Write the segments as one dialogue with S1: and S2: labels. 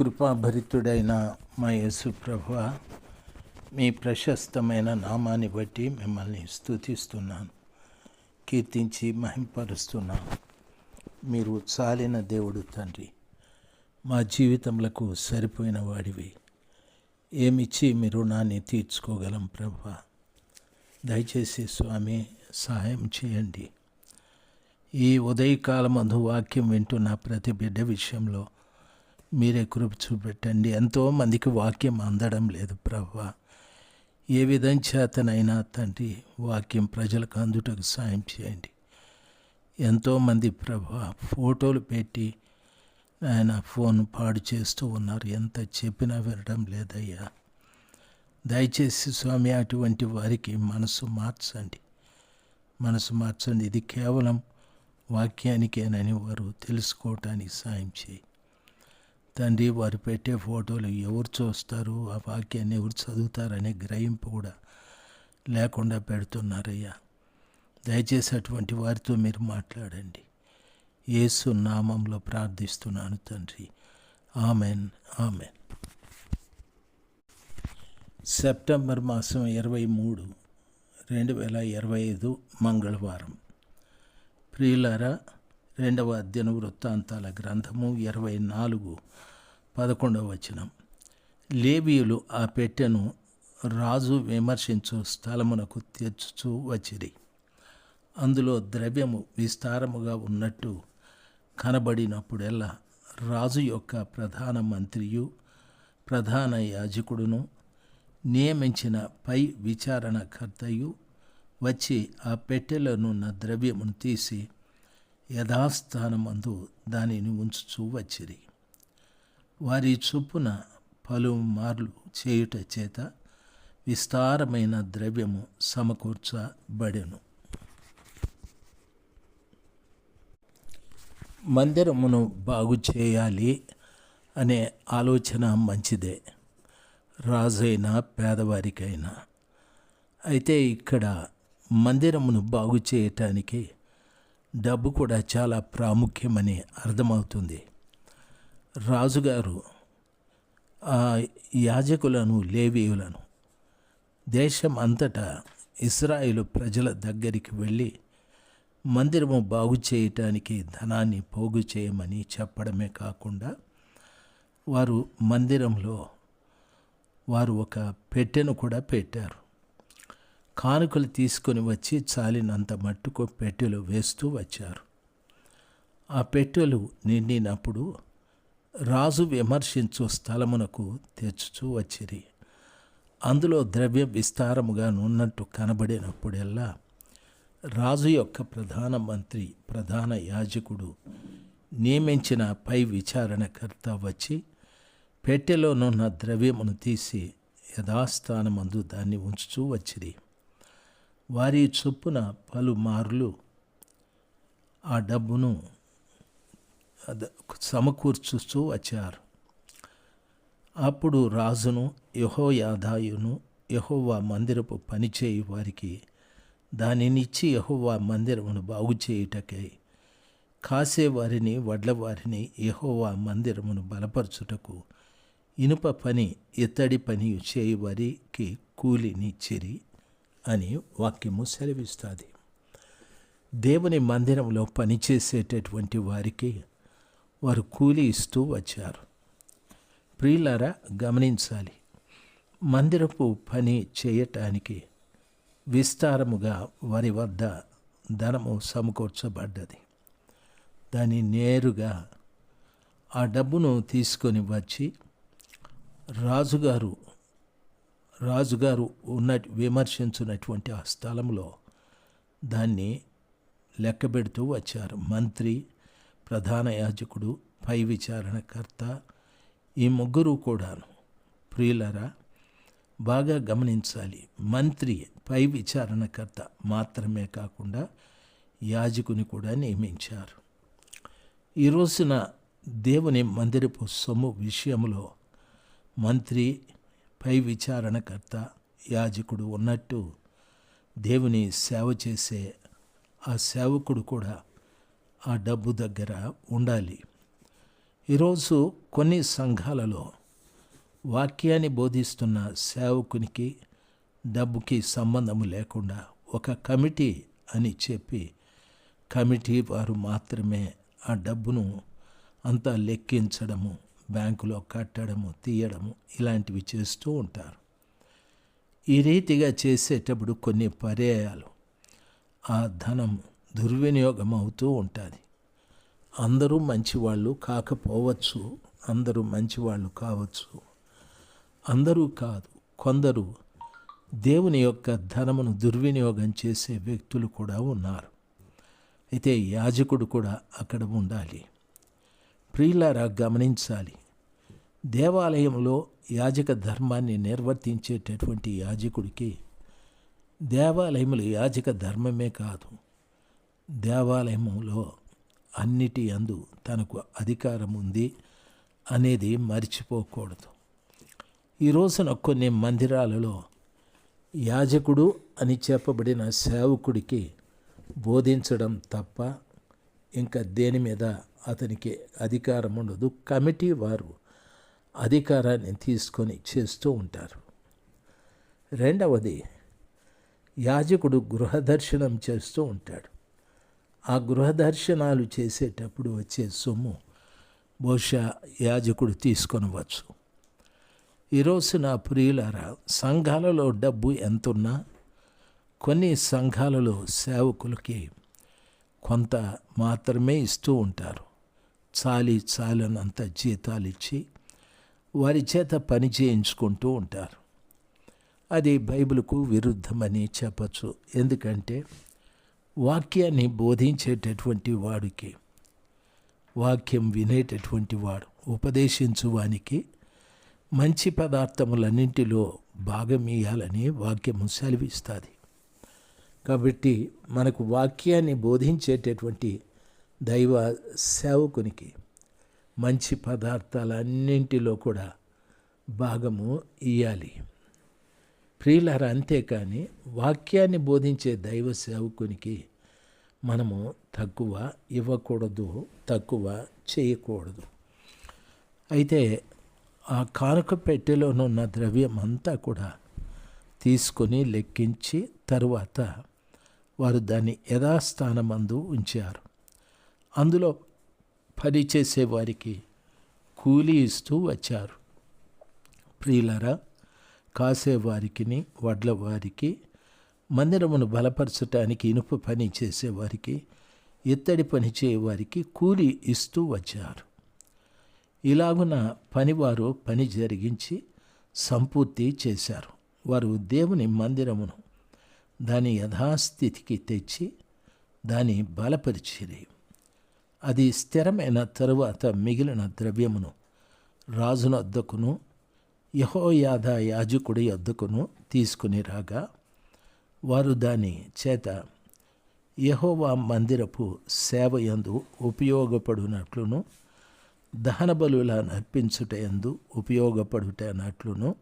S1: కృపాభరితుడైన మా యేసు ప్రభు మీ ప్రశస్తమైన నామాన్ని బట్టి మిమ్మల్ని స్తుతిస్తున్నాను. కీర్తించి మహింపరుస్తున్నాను. మీరు చాలిన దేవుడు తండ్రి. మా జీవితములకు సరిపోయిన వాడివి. ఏమిచ్చి మీ రుణాన్ని తీర్చుకోగలం ప్రభా? దయచేసి స్వామి సహాయం చేయండి. ఈ ఉదయకాలమందు వాక్యం వింటున్న ప్రతి బిడ్డ విషయంలో మీరే కృప చూపెట్టండి. ఎంతోమందికి వాక్యం అందడం లేదు ప్రవ్వ ఏ విధం చేతనైనా తండ్రి వాక్యం ప్రజలకు అందుటకు సాయం చేయండి. ఎంతోమంది ప్రభు ఫోటోలు పెట్టి ఆయన ఫోన్ పాడు చేస్తూ ఉన్నారు. ఎంత చెప్పినా వినడం లేదయ్యా. దయచేసి స్వామి అటువంటి వారికి మనసు మార్చండి. మనసు మార్చండి. ఇది కేవలం వాక్యానికేనని వారు తెలుసుకోవటానికి సాయం చేయి. తండ్రి వారు పెట్టే ఫోటోలు ఎవరు చూస్తారు? ఆ వాక్యాన్ని ఎవరు చదువుతారనే గ్రహింపు కూడా లేకుండా పెడుతున్నారయ్యా. దయచేసి అటువంటి వారితో మీరు మాట్లాడండి. యేసు నామంలో ప్రార్థిస్తున్నాను తండ్రి. Amen amen. సెప్టెంబర్ మాసం ఇరవై మూడు రెండు వేల ఇరవై ఐదు మంగళవారం. ప్రియులారా రెండవ అధ్యయన వృత్తాంతాల గ్రంథము ఇరవై నాలుగు పదకొండవ వచనం. లేబియులు ఆ పెట్టెను రాజు విమర్శించు స్థలమునకు తెచ్చుచూ వచ్చిరి. అందులో ద్రవ్యము విస్తారముగా ఉన్నట్టు కనబడినప్పుడెల్లా రాజు యొక్క ప్రధాన మంత్రియు ప్రధాన యాజకుడును నియమించిన పై విచారణకర్తయు వచ్చి ఆ పెట్టెలోనున్న ద్రవ్యమును తీసి యథాస్థానమందు దానిని ఉంచుచూ వచ్చిరి. వారి చొప్పున పలు మార్లు చేయుట చేత విస్తారమైన ద్రవ్యము సమకూర్చబడెను. మందిరమును బాగు చేయాలి అనే ఆలోచన మంచిదే. రాజైనా పేదవారికైనా. అయితే ఇక్కడ మందిరమును బాగు చేయటానికి డబ్బు కూడా చాలా ప్రాముఖ్యమని అర్థమవుతుంది. రాజుగారు ఆ యాజకులను లేవీయులను దేశం అంతటా ఇస్రాయేలు ప్రజల దగ్గరికి వెళ్ళి మందిరము బాగు చేయటానికి ధనాన్ని పోగు చేయమని చెప్పడమే కాకుండా వారు మందిరంలో వారు ఒక పెట్టెను కూడా పెట్టారు. కానుకలు తీసుకొని వచ్చి చాలినంత మట్టుకు పెట్టెలు వేస్తూ వచ్చారు. ఆ పెట్టెలు నిండినప్పుడు రాజు విమర్శించు స్థలమునకు తెచ్చుచూ వచ్చిరి. అందులో ద్రవ్యం విస్తారముగా నున్నట్టు కనబడినప్పుడెల్లా రాజు యొక్క ప్రధానమంత్రి ప్రధాన యాజకుడు నియమించిన పై విచారణకర్త వచ్చి పెట్టెలోనున్న ద్రవ్యమును తీసి యథాస్థానమందు దాన్ని ఉంచుచూ వచ్చిరి. వారి చొప్పున పలుమార్లు ఆ డబ్బును సమకూర్చుస్తూ వచ్చారు. అప్పుడు రాజును యహోయాదాయును యహోవా మందిరపు పనిచేయి వారికి దానినిచ్చి యహోవా మందిరమును బాగు చేయుటకై కాసేవారిని వడ్లవారిని యహోవా మందిరమును బలపరచుటకు ఇనుప పని ఇత్తడి పని చేయువారికి కూలినిచ్చిరి అని వాక్యము సెలవిస్తుంది. దేవుని మందిరంలో పనిచేసేటటువంటి వారికి వారు కూలి ఇస్తూ వచ్చారు. ప్రియులారా గమనించాలి. మందిరపు పని చేయటానికి విస్తారముగా వారి వద్ద ధనము సమకూర్చబడ్డది. దాన్ని నేరుగా ఆ డబ్బును తీసుకొని వచ్చి రాజుగారు రాజుగారు ఉన్న విమర్శించినటువంటి ఆ స్థలంలో దాన్ని లెక్కబెడుతూ వచ్చారు. మంత్రి ప్రధాన యాజకుడు పై విచారణకర్త ఈ ముగ్గురు కూడాను. ప్రియులరా బాగా గమనించాలి. మంత్రి పై విచారణకర్త మాత్రమే కాకుండా యాజకుని కూడా నియమించారు. ఈ రోజున దేవుని మందిరపు సొమ్ము విషయంలో మంత్రి పై విచారణకర్త యాజకుడు ఉన్నట్టు దేవుని సేవ చేసే ఆ సేవకుడు కూడా ఆ డబ్బు దగ్గర ఉండాలి. ఈరోజు కొన్ని సంఘాలలో వాక్యాన్ని బోధిస్తున్న సేవకునికి డబ్బుకి సంబంధము లేకుండా ఒక కమిటీ అని చెప్పి కమిటీ వారు మాత్రమే ఆ డబ్బును అంతా లెక్కించడము బ్యాంకులో కట్టడము తీయడము ఇలాంటివి చేస్తూ ఉంటారు. ఈ రీతిగా చేసేటప్పుడు కొన్ని పర్యాయాలు ఆ ధనం దుర్వినియోగం అవుతూ ఉంటుంది. అందరూ మంచివాళ్ళు కాకపోవచ్చు అందరూ మంచివాళ్ళు కావచ్చు. అందరూ కాదు కొందరు దేవుని యొక్క ధనమును దుర్వినియోగం చేసే వ్యక్తులు కూడా ఉన్నారు. అయితే యాజకుడు కూడా అక్కడ ఉండాలి. ప్రియులారా గమనించాలి. దేవాలయంలో యాజక ధర్మాన్ని నిర్వర్తించేటటువంటి యాజకుడికి దేవాలయములు యాజక ధర్మమే కాదు. దేవాలయములో అన్నిటి అందు తనకు అధికారం ఉంది అనేది మర్చిపోకూడదు. ఈ రోజున కొన్ని మందిరాలలో యాజకుడు అని చెప్పబడిన సేవకుడికి బోధించడం తప్ప ఇంకా దేని మీద అతనికి అధికారం ఉండదు. కమిటీ వారు అధికారాన్ని తీసుకొని చేస్తూ ఉంటారు. రెండవది యాజకుడు గృహదర్శనం చేస్తూ ఉంటాడు. ఆ గృహదర్శనాలు చేసేటప్పుడు వచ్చే సొమ్ము బహుశా యాజకుడు తీసుకొనవచ్చు. ఈరోజు నా ప్రియులారా సంఘాలలో డబ్బు ఎంతున్నా కొన్ని సంఘాలలో సేవకులకి కొంత మాత్రమే ఇస్తూ ఉంటారు. చాలి చాలనంత జీతాలు ఇచ్చి వారి చేత పని చేయించుకుంటూ ఉంటారు. అది బైబిల్కు విరుద్ధమని చెప్పచ్చు. ఎందుకంటే వాక్యాన్ని బోధించేటటువంటి వాడికి వాక్యం వినేటటువంటి వాడు ఉపదేశించు వానికి మంచి పదార్థములన్నింటిలో భాగం ఇయ్యాలని వాక్యము సెలవిస్తుంది. కాబట్టి మనకు వాక్యాన్ని బోధించేటటువంటి దైవ సేవకునికి మంచి పదార్థాలన్నింటిలో కూడా భాగము ఇయ్యాలి. ప్రియులారా అంతేకాని వాక్యాన్ని బోధించే దైవ సేవకునికి మనము తక్కువ ఇవ్వకూడదు తక్కువ చేయకూడదు. అయితే ఆ కానుక పెట్టెలోనున్న ద్రవ్యం అంతా కూడా తీసుకొని లెక్కించి తరువాత వారు దాన్ని యథాస్థానమందు ఉంచారు. అందులో పని చేసేవారికి కూలీ ఇస్తూ వచ్చారు. ప్రియులరా కాసేవారికిని వడ్ల వారికి మందిరమును బలపరచటానికి ఇనుప పని చేసేవారికి ఇత్తడి పని చేయవారికి కూలి ఇస్తూ వచ్చారు. ఇలాగున పనివారు పని జరిగించి సంపూర్తి చేశారు. వారు దేవుని మందిరమును దాని యథాస్థితికి తెచ్చి దాన్ని బలపరిచిరి. అది స్థిరమైన తరువాత మిగిలిన ద్రవ్యమును రాజునొద్దకును యహోయాద యాజకుడి అద్దకును తీసుకుని రాగా వారు దాని చేత యహోవా మందిరపు సేవయందు ఉపయోగపడునట్లును దహన బలుల నర్పించుట ఎందు ఉపయోగపడుటనట్లును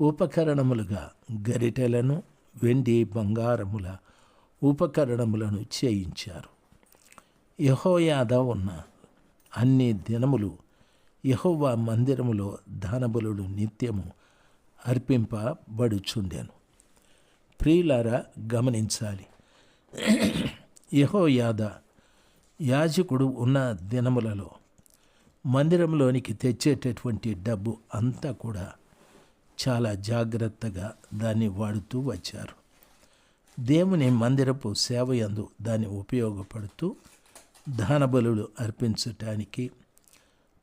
S1: ఉపకరణములుగా గరిటెలను వెండి బంగారముల ఉపకరణములను చేయించారు. యహోయాద ఉన్న అన్ని దినములు యహోవా మందిరములో దానబలుడు నిత్యము అర్పింపబడుచుండెను. ప్రియులారా గమనించాలి. యహోయాద యాజకుడు ఉన్న దినములలో మందిరంలోనికి తెచ్చేటటువంటి డబ్బు అంతా కూడా చాలా జాగ్రత్తగా దాన్ని వాడుతూ వచ్చారు. దేవుని మందిరపు సేవయందు దాన్ని ఉపయోగపడుతూ దానబలులు అర్పించటానికి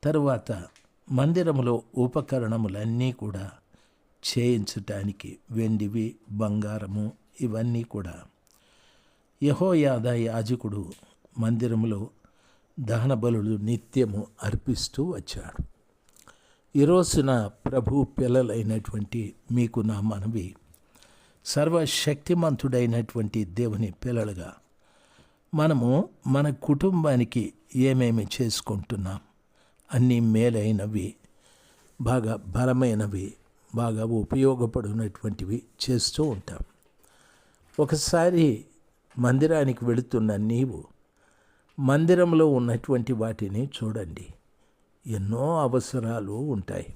S1: తరువాత మందిరములో ఉపకరణములన్నీ కూడా చేయించటానికి వెండివి బంగారము ఇవన్నీ కూడా. యహోయాద యాజకుడు మందిరములో దహనబలుడు నిత్యము అర్పిస్తూ వచ్చాడు. ఈరోజున ప్రభు పిల్లలైనటువంటి మీకు నా మనవి సర్వశక్తిమంతుడైనటువంటి దేవుని పిల్లలుగా మనము మన కుటుంబానికి ఏమేమి చేసుకుంటున్నాం? అన్నీ మేలైనవి బాగా బలమైనవి బాగా ఉపయోగపడినటువంటివి చేస్తూ ఉంటాం. ఒకసారి మందిరానికి వెళుతున్న నీవు మందిరంలో ఉన్నటువంటి వాటిని చూడండి. ఎన్నో అవసరాలు ఉంటాయి.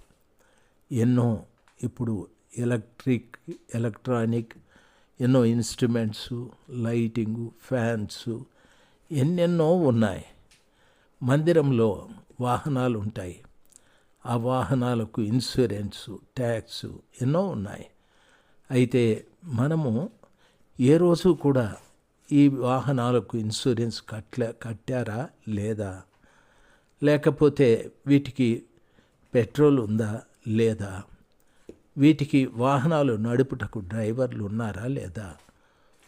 S1: ఎన్నో ఇప్పుడు ఎలక్ట్రిక్ ఎలక్ట్రానిక్ ఎన్నో ఇన్స్ట్రుమెంట్స్ లైటింగు ఫ్యాన్స్ ఎన్నెన్నో ఉన్నాయి. మందిరంలో వాహనాలు ఉంటాయి ఆ వాహనాలకు ఇన్సూరెన్సు ట్యాక్స్ ఎన్నో ఉన్నాయి. అయితే మనము ఏ రోజు కూడా ఈ వాహనాలకు ఇన్సూరెన్స్ కట్టలే కట్టారా లేదా? లేకపోతే వీటికి పెట్రోల్ ఉందా లేదా? వీటికి వాహనాలు నడుపుటకు డ్రైవర్లు ఉన్నారా లేదా?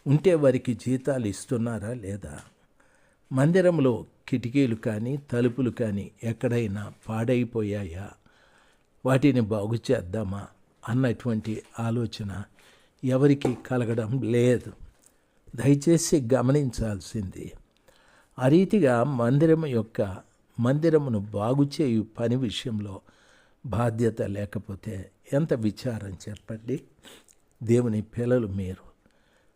S1: ఉంటే వారికి జీతాలు ఇస్తున్నారా లేదా? మందిరంలో కిటికీలు కానీ తలుపులు కానీ ఎక్కడైనా పాడైపోయాయా? వాటిని బాగు చేద్దామా? అన్నటువంటి ఆలోచన ఎవరికి కలగడం లేదు. దయచేసి గమనించాల్సింది. ఆ రీతిగా మందిరం యొక్క మందిరమును బాగు చేయు పని విషయంలో బాధ్యత లేకపోతే ఎంత విచారం చెప్పండి? దేవుని పిల్లలు మీరు.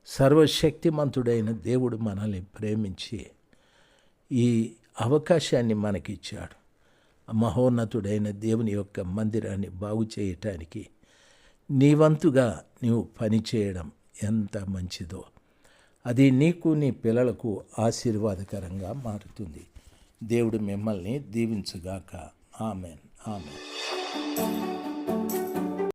S1: సర్వశక్తిమంతుడైన దేవుడు మనల్ని ప్రేమించి ఈ అవకాశాన్ని మనకిచ్చాడు. మహోన్నతుడైన దేవుని యొక్క మందిరాన్ని బాగు చేయటానికి నీ వంతుగా నీవు పని చేయడం ఎంత మంచిదో. అది నీకు నీ పిల్లలకు ఆశీర్వాదకరంగా మారుతుంది. దేవుడు మిమ్మల్ని దీవించుగాక. ఆమెన్. ఆమెన్.